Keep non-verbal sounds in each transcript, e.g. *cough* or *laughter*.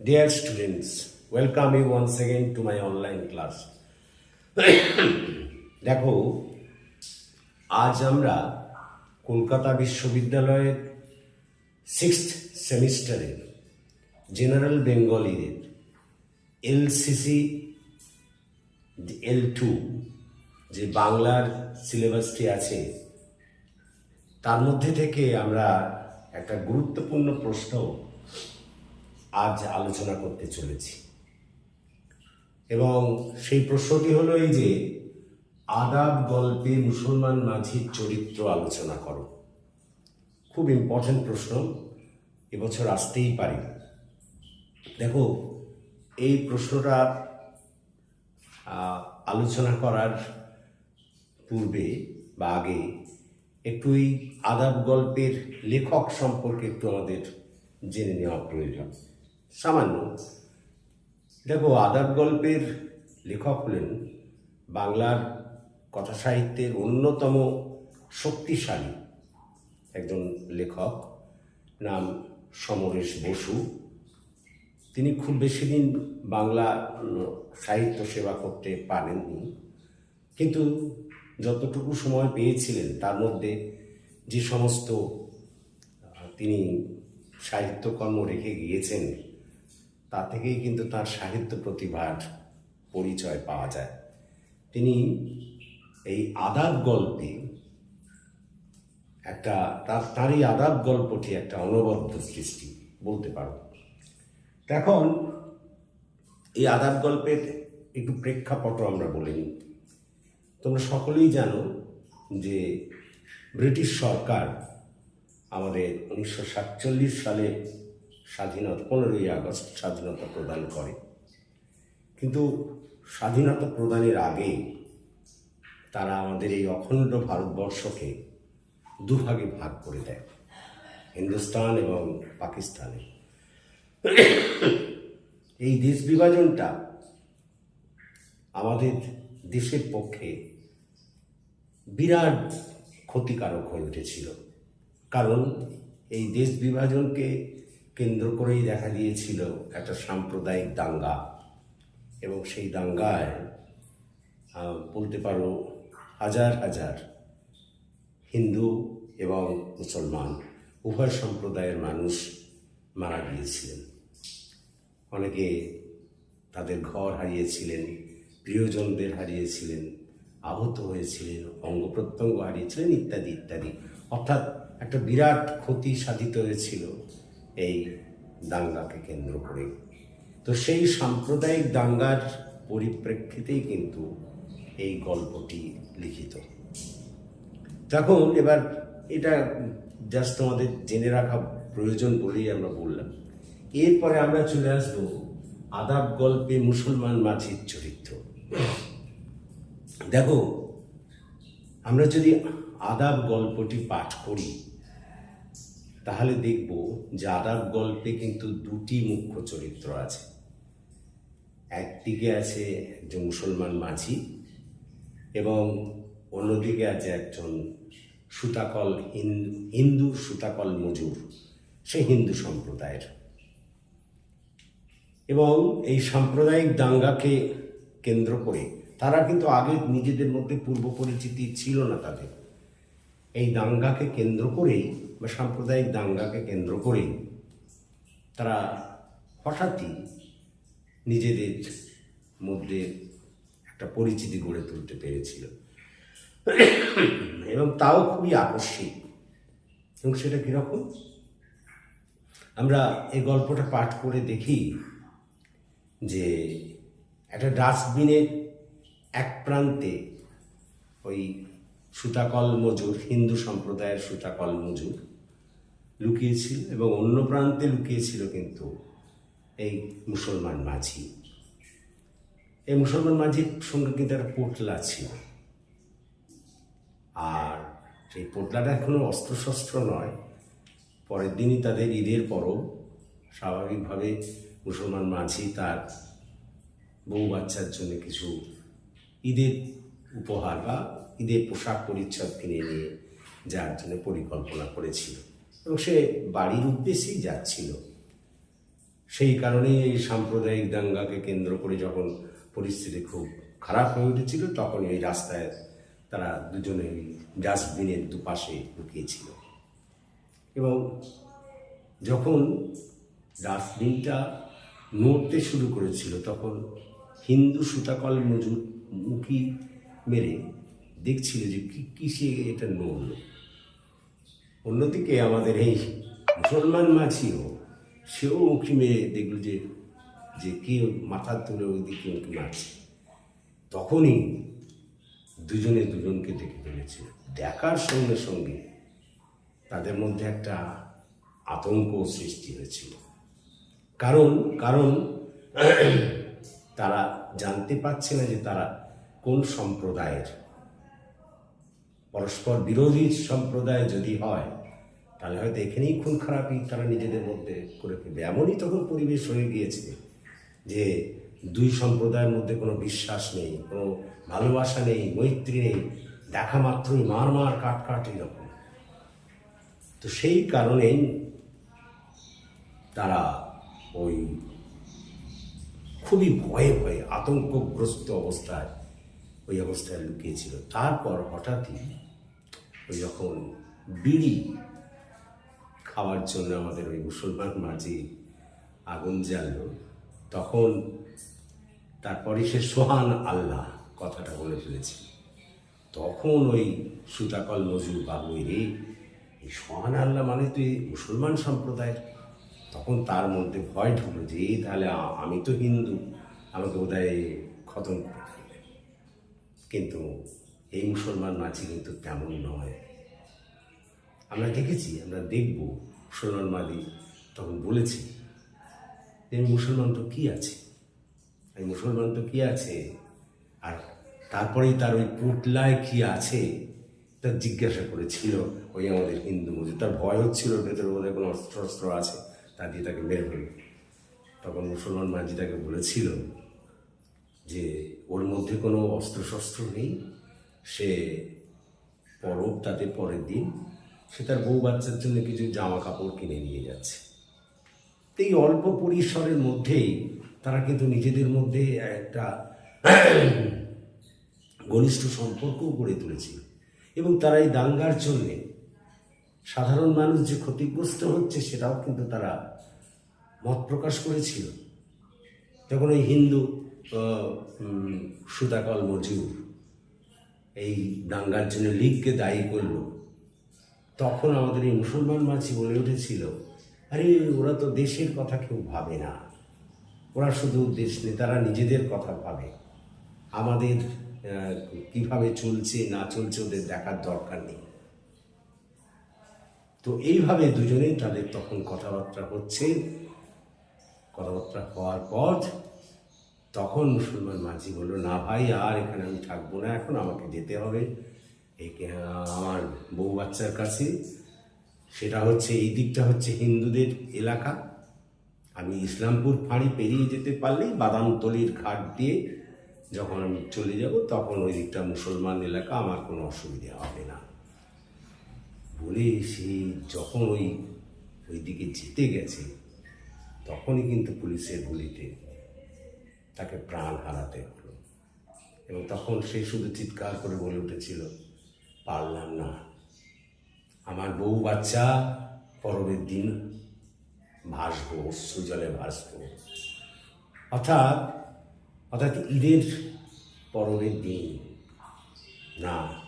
Dear students, welcome you once again to my online class. *coughs* দেখো আজ আমরা কলকাতা বিশ্ববিদ্যালয়ের সিক্সথ সেমিস্টারের জেনারেল বেঙ্গলিদের এলসিসি এল টু যে বাংলার সিলেবাসটি আছে তার মধ্যে থেকে আমরা একটা গুরুত্বপূর্ণ প্রশ্ন আজ আলোচনা করতে চলেছি। এবং সেই প্রশ্নটি হলো এই যে, আদাব গল্পে মুসলমান মাঝির চরিত্র আলোচনা করো। খুব ইম্পর্টেন্ট প্রশ্ন, এবছর আসতেই পারি। দেখো, এই প্রশ্নটা আলোচনা করার পূর্বে বা আগে একটু এই আদাব গল্পের লেখক সম্পর্কে একটু আমাদের জেনে নেওয়া প্রয়োজন। সামান্য। দেখো, আদাব গল্পের লেখক হলেন বাংলার কথা সাহিত্যের অন্যতম শক্তিশালী একজন লেখক, নাম সমরেশ বসু। তিনি খুব বেশি দিন বাংলা সাহিত্য সেবা করতে পারেননি। কিন্তু যতটুকু সময় পেয়েছিলেন, তার মধ্যে যে সমস্ত তিনি সাহিত্যকর্ম রেখে গিয়েছেন তা থেকেই কিন্তু তার সাহিত্য প্রতিভার পরিচয় পাওয়া যায়। তিনি এই আদাব গল্পে একটা, তার তার এই আদাব গল্পটি একটা অনবদ্য সৃষ্টি বলতে পারো। এখন এই আদাব গল্পের একটু প্রেক্ষাপট আমরা বলে নিই। তোমরা সকলেই জানো যে ব্রিটিশ সরকার আমাদের উনিশশো সাতচল্লিশ সালে স্বাধীনতা, পনেরোই আগস্ট স্বাধীনতা প্রদান করে। কিন্তু স্বাধীনতা প্রদানের আগে তারা আমাদের এই অখণ্ড ভারতবর্ষকে দুভাগে ভাগ করে দেয়, হিন্দুস্তান এবং পাকিস্তানে। এই দেশ বিভাজনটা আমাদের দেশের পক্ষে বিরাট ক্ষতিকারক হয়ে উঠেছিল। কারণ এই দেশ বিভাজনকে কেন্দ্র করেই দেখা দিয়েছিল একটা সাম্প্রদায়িক দাঙ্গা। এবং সেই দাঙ্গায় বলতে পারো, হাজার হাজার হিন্দু এবং মুসলমান, উভয় সম্প্রদায়ের মানুষ মারা গিয়েছিলেন। অনেকে তাদের ঘর হারিয়েছিলেন, প্রিয়জনদের হারিয়েছিলেন, আহত হয়েছিলেন, অঙ্গ প্রত্যঙ্গ হারিয়েছিলেন, ইত্যাদি ইত্যাদি। অর্থাৎ একটা বিরাট ক্ষতি সাধিত হয়েছিল। এই দাঙ্গাকে কেন্দ্র করে। তো সেই সাম্প্রদায়িক দাঙ্গার পরিপ্রেক্ষিতেই কিন্তু এই গল্পটি লিখিত। তখন এবার এটা জাস্ট তোমাদের জেনে রাখা প্রয়োজন বলেই আমরা বললাম। এরপরে আমরা চলে আসব আদাব গল্পে মুসলমান মাঝির চরিত্র। দেখো, আমরা যদি আদাব গল্পটি পাঠ করি তাহলে দেখব যে আদাব গল্পে কিন্তু দুটি মুখ্য চরিত্র আছে। একদিকে আছে একজন মুসলমান মাঝি এবং অন্যদিকে আছে একজন সুতাকল হিন্দু সুতাকল মজুর। সে হিন্দু সম্প্রদায়ের। এবং এই সাম্প্রদায়িক দাঙ্গাকে কেন্দ্র করে তারা কিন্তু আগে নিজেদের মধ্যে পূর্ব পরিচিতি ছিল না তাদের। এই দাঙ্গাকে কেন্দ্র করেই বা সাম্প্রদায়িক দাঙ্গাকে কেন্দ্র করেই তারা হঠাৎই নিজেদের মধ্যে একটা পরিচিতি গড়ে তুলতে পেরেছিল। এবং তাও খুবই আকস্মিক। এবং সেটা কীরকম? আমরা এই গল্পটা পাঠ করে দেখি যে একটা ডাস্টবিনের এক প্রান্তে ওই সুতাকল মজুর, হিন্দু সম্প্রদায়ের সুতাকল মজুর লুকিয়েছিল এবং অন্য প্রান্তে লুকিয়েছিল কিন্তু এই মুসলমান মাঝি। এই মুসলমান মাঝির সঙ্গে কিন্তু একটা পোটলা ছিল? আর সেই পোটলাটা এখনও অস্ত্রশস্ত্র নয়, পরের দিনই তাদের ঈদের পরব স্বাভাবিকভাবে মুসলমান মাঝি তার বউ বাচ্চার জন্য কিছু ঈদের উপহার বা ঈদের পোশাক পরিচ্ছদ কিনে নিয়ে যার জন্য পরিকল্পনা করেছিল। এবং সে বাড়ির উদ্দেশ্যেই যাচ্ছিল। সেই কারণেই এই সাম্প্রদায়িক দাঙ্গাকে কেন্দ্র করে যখন পরিস্থিতি খুব খারাপ হয়ে উঠেছিল, তখন এই রাস্তায় তারা দুজনে ডাস্টবিনের দুপাশে লুকিয়েছিল। এবং যখন ডাস্টবিনটা নড়তে শুরু করেছিল, তখন হিন্দু সুতাকল মজুর মুখি মেরে দেখছিল যে কি কিসে এটা নড়ল। অন্যদিকে আমাদের এই মুসলমান মাঝিও, সেও উঁকি মেরে দেখল যে যে কে মাথা তুলে ওই দিকে উঁকি মারছে। তখনই দুজনে দুজনকে দেখে ফেলেছে দেখার সঙ্গে সঙ্গে তাদের মধ্যে একটা আতঙ্ক সৃষ্টি হয়েছিল। কারণ কারণ তারা জানতে পারছে না যে তারা কোন সম্প্রদায়ের। পরস্পর বিরোধী সম্প্রদায় যদি হয়, তাহলে হয়তো এখানেই খুন খারাপি তারা নিজেদের মধ্যে করে ফেলবে। এমনই তখন পরিবেশ হয়ে গিয়েছে যে দুই সম্প্রদায়ের মধ্যে কোনো বিশ্বাস নেই, কোনো ভালোবাসা নেই, মৈত্রী নেই, দেখা মাত্রই মার মার কাট কাট এরকম তো সেই কারণেই তারা ওই খুবই ভয়ে ভয়ে আতঙ্কগ্রস্ত অবস্থায় ওই অবস্থায় লুকিয়েছিল। তারপর হঠাৎই ওই যখন বিড়ি খাওয়ার জন্য আমাদের ওই মুসলমান মাঝি আগুন জ্বাললো, তখন তারপরে সে সোহান আল্লাহ কথাটা বলে ফেলেছিল তখন ওই সুতাকল মজুর বাবু রে এই সোহান আল্লাহ মানে তো এই মুসলমান সম্প্রদায়ের? তখন তার মধ্যে ভয় ঢুকলো যে তাহলে আমি তো হিন্দু, আমাকে বোধহয় খতম করে কিন্তু এই মুসলমান মাঝি কিন্তু তেমন নয়। আমরা দেখেছি, আমরা দেখব মুসলমান মাদি তখন বলেছি যে, এই মুসলমান তো কি আছে? এই মুসলমান তো কি আছে? আর তারপরেই তার ওই পুটলায় কি আছে? তা জিজ্ঞাসা করেছিল ওই আমাদের হিন্দু মজুর তার ভয় হচ্ছিল ভেতরে বোধহয় কোনো অস্ত্র অস্ত্র আছে, তা দিয়ে তাকে বের হলো। তখন মুসলমান মাঝি তাকে বলেছিল যে, ওর মধ্যে কোনো অস্ত্র শস্ত্র নেই? সে পরব, তাতে পরের দিন সে তার বউ বাচ্চার জন্য কিছু জামা কাপড় কিনে নিয়ে যাচ্ছে। এই অল্প পরিসরের মধ্যেই তারা কিন্তু নিজেদের মধ্যে একটা ঘনিষ্ঠ সম্পর্কও গড়ে তুলেছিল এবং তারা এই দাঙ্গার জন্যে সাধারণ মানুষ যে ক্ষতিগ্রস্ত হচ্ছে সেটাও কিন্তু তারা মত প্রকাশ করেছিল। যখন ওই হিন্দু সুতাকল মজুর এই দাঙ্গার জন্য লীগকে দায়ী করল। তখন আমাদের এই মুসলমান মাঝি বলে উঠেছিল, আরে, ওরা তো দেশের কথা কেউ ভাবে না। ওরা শুধু দেশ নেতারা নিজেদের কথা ভাবে। আমাদের কীভাবে চলছে, না চলছে ওদের দেখার দরকার নেই। তো এইভাবে দুজনেই তাদের তখন কথাবার্তা হচ্ছে। কথাবার্তা হওয়ার পর তখন মুসলমান মাঝি বলল, না ভাই, আর এখানে আমি থাকব না, এখন আমাকে যেতে হবে। একে, আমার বউ বাচ্চার কাছে, সেটা হচ্ছে, এই দিকটা হচ্ছে হিন্দুদের এলাকা। আমি ইসলামপুর ফাঁড়ি পেরিয়ে যেতে পারলেই বাদামতলির ঘাট দিয়ে যখন আমি চলে যাব, তখন ওই দিকটা মুসলমান এলাকা, আমার কোনো অসুবিধা হবে না। বলে সে যখন ওই ওই দিকে যেতে গেছে, তখনই কিন্তু পুলিশের গুলিতে তাকে প্রাণ হারাতে হলো। এবং তখন সে শুধু চিৎকার করে বলে উঠেছিল, পারলাম না। আমার বউ বাচ্চা পরবের দিন ভাসবো সুজলে জলে ভাসবো। অর্থাৎ অর্থাৎ ঈদের পরবের দিন না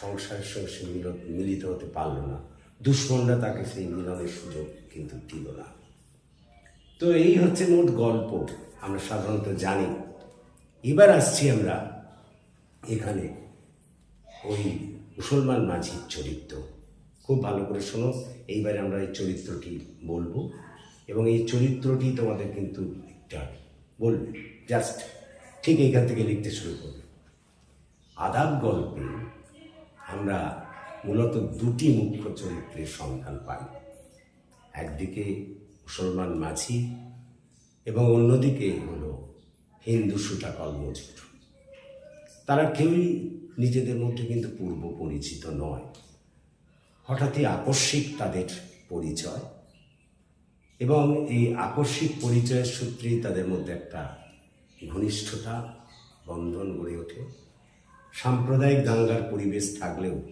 সংসারের সঙ্গে সে মিল- মিলিত হতে পারল না। দুশ্মনরা তাকে সেই মিলনের সুযোগ কিন্তু দিল না। তো এই হচ্ছে মোট গল্প, আমরা সাধারণত জানি। এবার আসছি আমরা এখানে ওই মুসলমান মাঝির চরিত্র। খুব ভালো করে শোনো, এইবারে আমরা এই চরিত্রটি বলব। এবং এই চরিত্রটি তোমাদের কিন্তু বলবে। জাস্ট ঠিক এইখান থেকে লিখতে শুরু করবে। আদাব গল্পে আমরা মূলত দুটি মুখ্য চরিত্রের সন্ধান পাই। একদিকে মুসলমান মাঝি এবং অন্যদিকে হলো হিন্দু সুতাকল মজুর তারা কেউই নিজেদের মধ্যে কিন্তু পূর্ব পরিচিত নয়। হঠাৎই আকস্মিক তাদের পরিচয় এবং এই আকস্মিক পরিচয়ের সূত্রেই তাদের মধ্যে একটা ঘনিষ্ঠতা, বন্ধন গড়ে ওঠে। সাম্প্রদায়িক দাঙ্গার পরিবেশ থাকলেও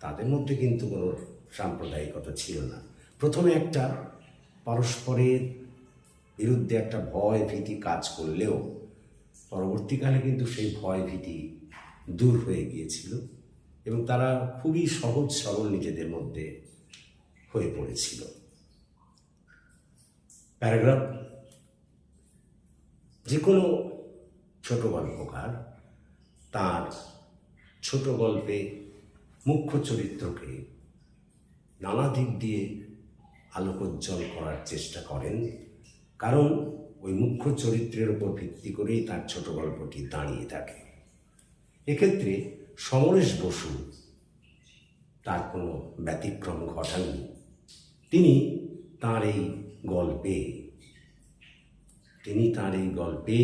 তাদের মধ্যে কিন্তু কোনো সাম্প্রদায়িকতা ছিল না। প্রথমে একটা পরস্পরের বিরুদ্ধে একটা ভয় ভীতি কাজ করলেও পরবর্তীকালে কিন্তু সেই ভয় ভীতি দূর হয়ে গিয়েছিল এবং তারা খুবই সহজ সরল নিজেদের মধ্যে হয়ে পড়েছিল। প্যারাগ্রাফ যে কোনো ছোট গল্পকার তার ছোট গল্পে মুখ্য চরিত্রকে নানা দিক দিয়ে আলোকোজ্জ্বল করার চেষ্টা করেন। কারণ ওই মুখ্য চরিত্রের উপর ভিত্তি করেই তার ছোট গল্পটি দাঁড়িয়ে থাকে। এক্ষেত্রে সমরেশ বসু তার কোনো ব্যতিক্রম ঘটাননি। তিনি তার এই গল্পে, তিনি তার এই গল্পে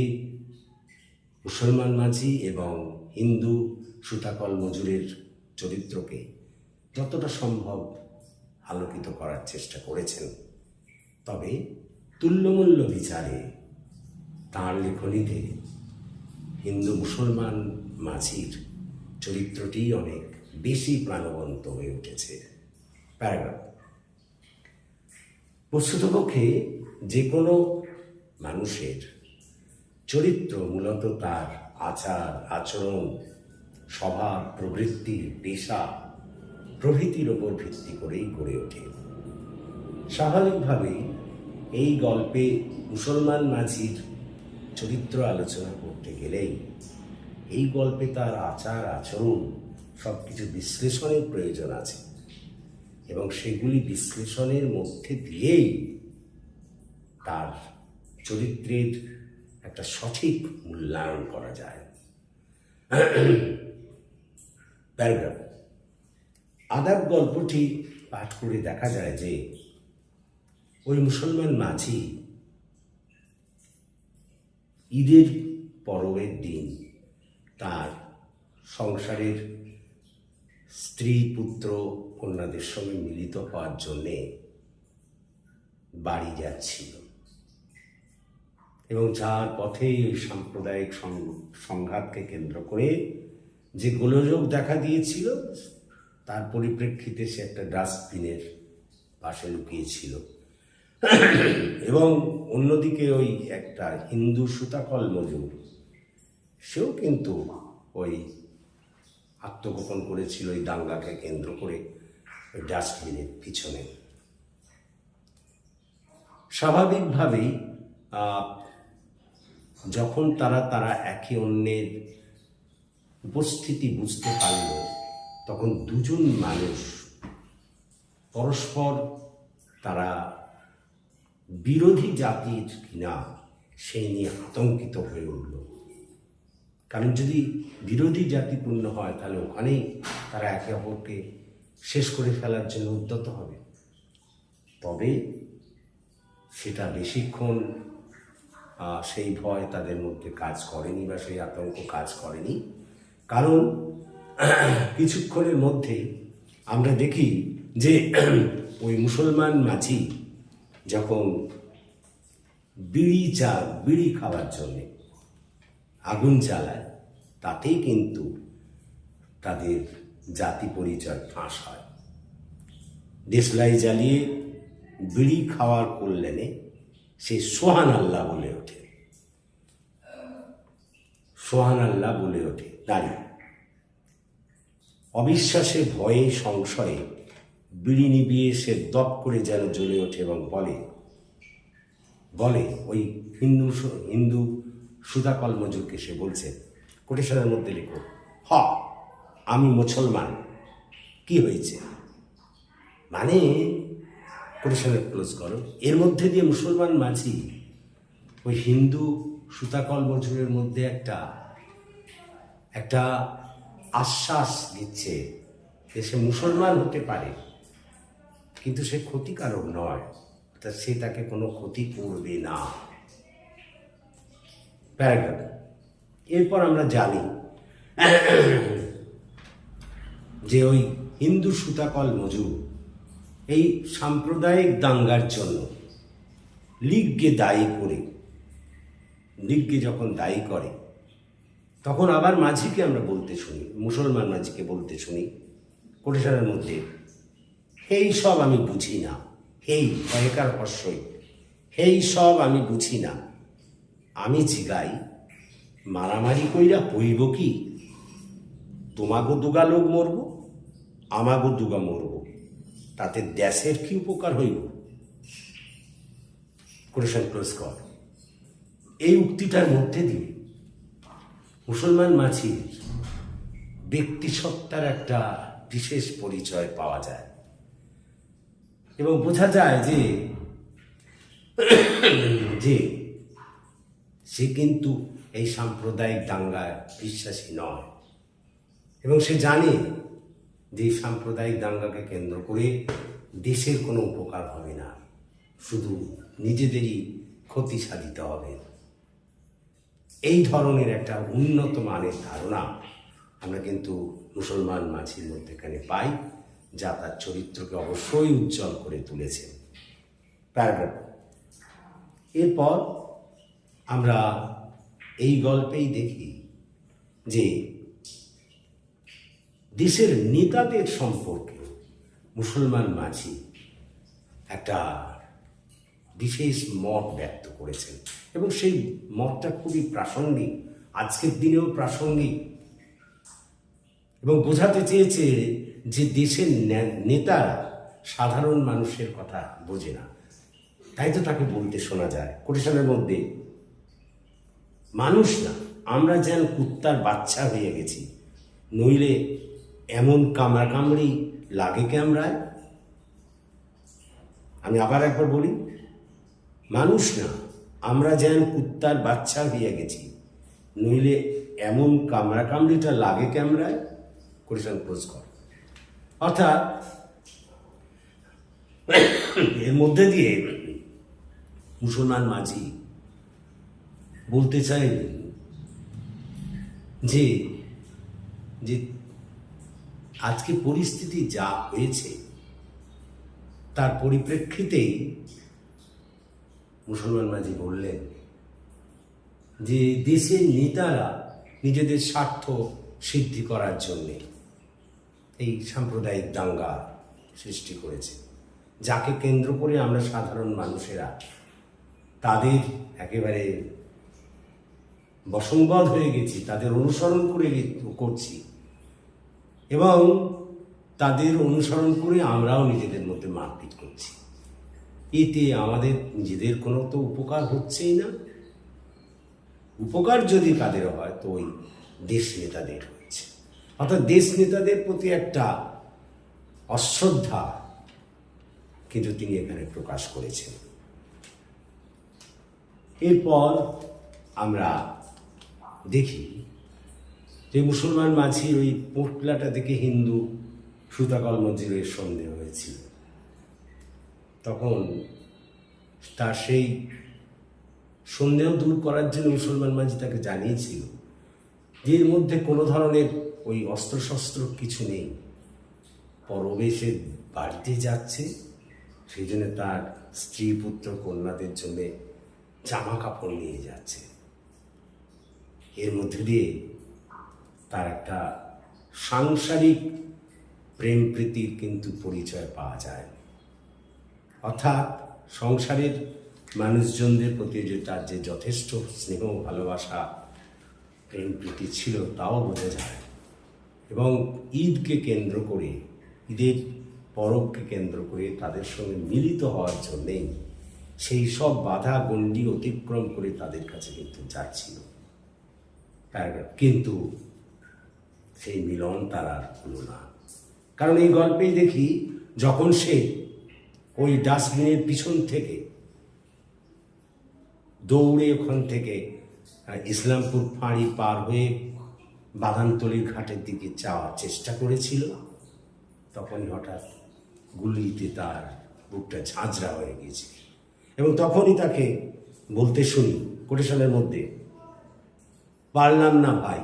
মুসলমান মাঝি এবং হিন্দু সুতাকল মজুরের চরিত্রকে যতটা সম্ভব আলোকিত করার চেষ্টা করেছেন। তবে তুল্যমূল্য বিচারে তাঁর লেখনীতে হিন্দু মুসলমান মাঝির চরিত্রটি অনেক বেশি প্রাণবন্ত হয়ে উঠেছে। প্যারাগ্রাফ। বস্তুতপক্ষে যে কোনো মানুষের চরিত্র মূলত তার আচার, আচরণ, স্বভাব প্রবৃত্তি পেশা প্রভৃতির ওপর ভিত্তি করেই গড়ে ওঠে। স্বাভাবিকভাবেই এই গল্পে মুসলমান মাঝির চরিত্র আলোচনা করতে গেলেই এই গল্পে তার আচার, আচরণ সব কিছু বিশ্লেষণের প্রয়োজন আছে এবং সেগুলি বিশ্লেষণের মধ্যে দিয়েই তার চরিত্রের একটা সঠিক মূল্যায়ন করা যায়। *clears throat* প্যারাগ্রাফ। আদাব গল্পটি পাঠ করে দেখা যায় যে ওই মুসলমান মাঝি ঈদের পরবের দিন তার সংসারের স্ত্রী, পুত্র, কন্যাদের সঙ্গে মিলিত হওয়ার জন্যে বাড়ি যাচ্ছিল। এবং যার পথেই ওই সাম্প্রদায়িক সংঘাতকে কেন্দ্র করে যে গোলযোগ দেখা দিয়েছিল তার পরিপ্রেক্ষিতে সে একটা ডাস্টবিনের পাশে লুকিয়েছিল। এবং অন্যদিকে ওই একটা হিন্দু সুতাকল মজুর, সেও কিন্তু ওই আত্মগোপন করেছিল ওই দাঙ্গাকে কেন্দ্র করে ওই ডাস্টবিনের পিছনে। স্বাভাবিকভাবেই যখন তারা তারা একে অন্যের উপস্থিতি বুঝতে পারল তখন দুজন মানুষ পরস্পর তারা বিরোধী জাতির কিনা সেই নিয়ে আতঙ্কিত হয়ে উঠল। কারণ যদি বিরোধী জাতিপূর্ণ হয়, তাহলে ওখানেই তারা একে অপরকে শেষ করে ফেলার জন্য উদ্যত হবে। তবে সেটা বেশিক্ষণ সেই ভয় তাদের মধ্যে কাজ করেনি বা সেই আতঙ্ক কাজ করেনি। কারণ কিছুক্ষণের মধ্যেই আমরা দেখি যে ওই মুসলমান মাঝি যখন বিড়ি চা, বিড়ি খাওয়ার জন্যে আগুন জ্বালায়, তাতেই কিন্তু তাদের জাতি পরিচয় ফাঁস হয়। দেশলাই জ্বালিয়ে বিড়ি খাওয়ার কল্যাণে সে সোহান আল্লাহ বলে ওঠে। সোহান আল্লাহ বলে ওঠে, দাঁড়িয়ে। অবিশ্বাসে ভয়ে, সংশয়ে বিড়ি নিবিয়ে সে দপ করে যেন জ্বলে ওঠে এবং বলে বলে, ওই হিন্দু হিন্দু সুধাকল মজুরকে সে বলছে, কোটেশনের মধ্যে লিখো, হ, আমি মুসলমান। কি হয়েছে? মানে কোটেশনের ক্লোজ করো, এর মধ্যে দিয়ে মুসলমান মাঝি, ওই হিন্দু সুতাকল মজুরের মধ্যে একটা একটা আশ্বাস দিচ্ছে যে সে মুসলমান হতে পারে, কিন্তু সে ক্ষতিকারক নয়। তা সে তাকে কোনো ক্ষতি করবে না। প্যারাগ্রাফ। এরপর আমরা জানি যে ওই হিন্দু সুতাকল মজুর, এই সাম্প্রদায়িক দাঙ্গার জন্য লীগকে দায়ী করে, লীগকে যখন দায়ী করে তখন আবার মাঝিকে আমরা বলতে শুনি, মুসলমান মাঝিকে বলতে শুনি, কোটেশনের মধ্যে এই সব আমি বুঝি না, হেই ভয়কার হর্ষই হেই সব আমি বুঝি না, আমি জিগাই, মারামারি কইরা হইব কি? তোমাগো দুগা লোক মরব, আমাগো দুগা মরব, তাতে দেশের কি উপকার হইব? কোটেশন ক্লোজ কর। এই উক্তিটার মধ্যে দিয়ে মুসলমান মাঝির ব্যক্তিসত্তার একটা বিশেষ পরিচয় পাওয়া যায়। এবং বোঝা যায় যে যে সে কিন্তু এই সাম্প্রদায়িক দাঙ্গায় বিশ্বাসী নয়। এবং সে জানে যে এই সাম্প্রদায়িক দাঙ্গাকে কেন্দ্র করে দেশের কোনো উপকার হবে না। শুধু নিজেদেরই ক্ষতি সাধিত হবে। এই ধরনের একটা উন্নত মানের ধারণা আমরা কিন্তু মুসলমান মাঝির মধ্যে এখানে পাই, যা তার চরিত্রকে অবশ্যই উজ্জ্বল করে তুলেছে। প্যারাগ্রাফ। এরপর আমরা এই গল্পেই দেখি যে দেশের নেতাদের সম্পর্কে মুসলমান মাঝি একটা বিশেষ মত ব্যক্ত করেছেন। এবং সেই মতটা খুবই প্রাসঙ্গিক। আজকের দিনেও প্রাসঙ্গিক। এবং বোঝাতে চেয়েছে যে দেশের নেতারা সাধারণ মানুষের কথা বোঝে না। তাই তো তাকে বলতে শোনা যায়। কোটেশনের মধ্যে, মানুষ না, আমরা যেন কুত্তার বাচ্চা হয়ে গেছি। নইলে এমন কামড়া কামড়ি লাগে ক্যামরায় আমি আবার একবার বলি মানুষ না, আমরা যেন কুত্তার বাচ্চা হইয়া গেছি। নইলে এমন কামড়া কামড়িটা লাগে ক্যামেরায়? কোটেশন ক্লোজ কর। অর্থাৎ, এর মধ্যে দিয়ে মুসলমান মাঝি বলতে চাই যে যে আজকে পরিস্থিতি যা হয়েছে, তার পরিপ্রেক্ষিতেই মুসলমান মাঝি বললেন, যে দেশের নেতারা নিজেদের স্বার্থ সিদ্ধি করার জন্যে এই সাম্প্রদায়িক দাঙ্গা সৃষ্টি করেছে, যাকে কেন্দ্র করে আমরা সাধারণ মানুষেরা তাদের একেবারে বসংবদ হয়ে গেছি, তাদের অনুসরণ করে করছি এবং তাদের অনুসরণ করে আমরাও নিজেদের মধ্যে মারপিট করছি। এতে আমাদের নিজেদের কোনো তো উপকার হচ্ছেই না। উপকার যদি কাদের হয় তো ওই দেশ নেতাদের হচ্ছে। অর্থাৎ দেশ নেতাদের প্রতি একটা অশ্রদ্ধা কিন্তু তিনি এখানে প্রকাশ করেছেন। এরপর আমরা দেখি যে মুসলমান মাঝির ওই পোটলাটা দেখে হিন্দু সুতাকল মজিরের সন্দেহ হয়েছিল। তখন তার সেই সন্দেহ দূর করার জন্য মুসলমান মাঝি তাকে জানিয়েছিল যে এর মধ্যে কোনো ধরনের ওই অস্ত্রশস্ত্র কিছু নেই। পরবেশে বাড়িতে যাচ্ছে, সেই জন্য তার স্ত্রী পুত্র কন্যাদের জন্য জামা কাপড় নিয়ে যাচ্ছে। এর মধ্যে দিয়ে তার একটা সাংসারিক প্রেম প্রীতির কিন্তু পরিচয় পাওয়া যায়। অর্থাৎ সংসারের মানুষজনদের প্রতি যে তার যে যথেষ্ট স্নেহ, ভালোবাসা, প্রেম, প্রীতি ছিল, তাও বোঝা যায়। এবং ঈদকে কেন্দ্র করে, ঈদের পরবকে কেন্দ্র করে তাদের সঙ্গে মিলিত হওয়ার জন্যেই সেই সব বাধা, গণ্ডি অতিক্রম করে তাদের কাছে কিন্তু যাচ্ছিল। কিন্তু সেই মিলন তার আর হলো না। কারণ এই গল্পেই দেখি, যখন সে ওই ডাস্টবিনের পিছন থেকে, দৌড়ে ওখান থেকে ইসলামপুর ফাঁড়ি পার হয়ে বাগানতলির ঘাটের দিকে যাওয়ার চেষ্টা করেছিল। তখনই হঠাৎ গুলিতে তার বুকটা ঝাঁঝরা হয়ে গিয়েছে। এবং তখনই তাকে বলতে শুনি, কোটেশনের মধ্যে, পারলাম না ভাই,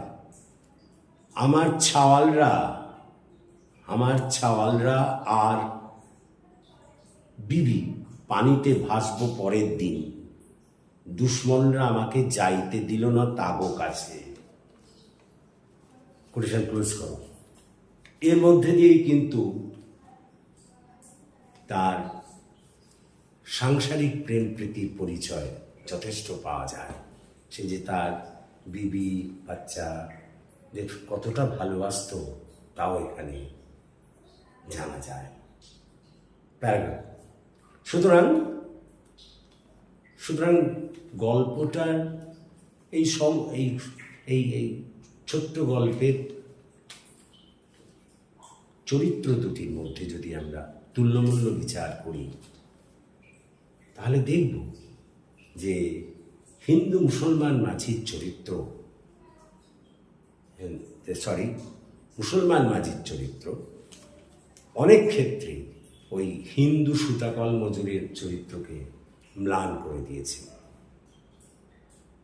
আমার ছাওয়ালরা আমার ছাওয়ালরা আর বিবি, পানিতে ভাসবো পরের দিন। দুশ্মনরা আমাকে যাইতে দিল না তাগো কাছে। কোটেশন ক্লোজ করো। এর মধ্যে দিয়েই কিন্তু তার সাংসারিক প্রেম প্রীতির পরিচয় যথেষ্ট পাওয়া যায়। সে যে তার বিবি, বাচ্চা কতটা ভালোবাসতো, তাও এখানে জানা যায়। প্যারাগ্রাফ। সুতরাং সুতরাং গল্পটার এই সম, এই এই এই ছোট্ট গল্পের চরিত্র দুটির মধ্যে যদি আমরা তুল্যমূল্য বিচার করি, তাহলে দেখব যে হিন্দু মুসলমান মাঝির চরিত্র সরি মুসলমান মাঝির চরিত্র অনেক ক্ষেত্রে ওই হিন্দু সুতাকল মজুরের চরিত্রকে ম্লান করে দিয়েছে।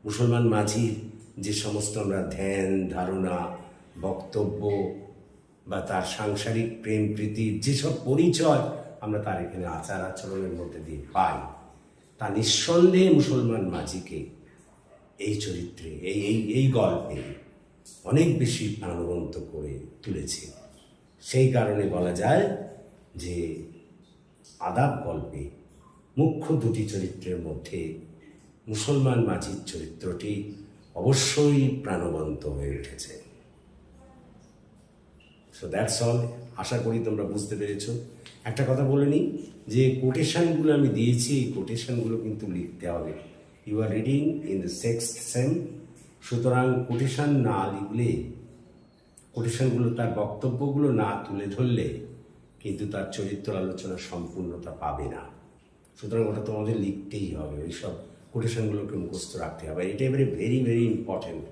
মুসলমান মাঝির যে সমস্ত আমরা ধ্যান, ধারণা, বক্তব্য বা তার সাংসারিক প্রেম প্রীতির যেসব পরিচয় আমরা তার এখানে আচার আচরণের মধ্যে দিয়ে পাই, তা নিঃসন্দেহে মুসলমান মাঝিকে এই চরিত্রে, এই এই এই গল্পে অনেক বেশি প্রাণবন্ত করে তুলেছে। সেই কারণে বলা যায় যে আদাব গল্পে মুখ্য দুটি চরিত্রের মধ্যে মুসলমান মাঝির চরিত্রটি অবশ্যই প্রাণবন্ত হয়ে উঠেছে। সো দ্যাটস অল আশা করি তোমরা বুঝতে পেরেছ। একটা কথা বলে নিই, যে কোটেশনগুলো আমি দিয়েছি, এই কোটেশনগুলো কিন্তু লিখতে হবে। You are reading in the sex same সুতরাং কোটেশন না লিখলে কোটেশনগুলো তার বক্তব্যগুলো না তুলে ধরলে কিন্তু তার চরিত্র আলোচনা সম্পূর্ণতা পাবে না। সুতরাং ওটা তোমাদের লিখতেই হবে। ওই সব কোটেশনগুলোকে মুখস্থ রাখতে হবে। এটা এবারে ভেরি ভেরি ইম্পর্ট্যান্ট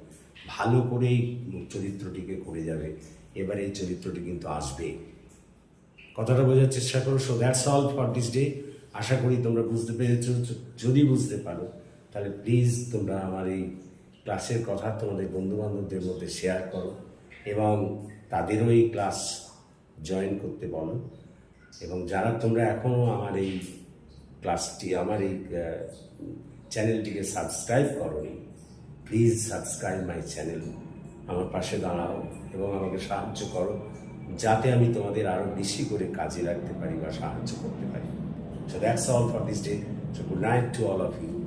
ভালো করেই চরিত্রটিকে করে যাবে। এবারে এই চরিত্রটি কিন্তু আসবে। কথাটা বোঝার চেষ্টা করো। So that's all for this day আশা করি তোমরা বুঝতে পেরেছ। যদি বুঝতে পারো, তাহলে প্লিজ তোমরা আমার এই ক্লাসের কথা তোমাদের বন্ধু বান্ধবদের মধ্যে শেয়ার করো এবং তাদেরও এই ক্লাস জয়েন করতে বলো। এবং যারা তোমরা এখনও আমার এই ক্লাসটি, আমার এই চ্যানেলটিকে সাবস্ক্রাইব করোনি প্লিজ সাবস্ক্রাইব মাই চ্যানেল আমার পাশে দাঁড়াও এবং আমাকে সাহায্য করো, যাতে আমি তোমাদের আরও বেশি করে কাজে রাখতে পারি বা সাহায্য করতে পারি। So that's all for this day so good night to all of you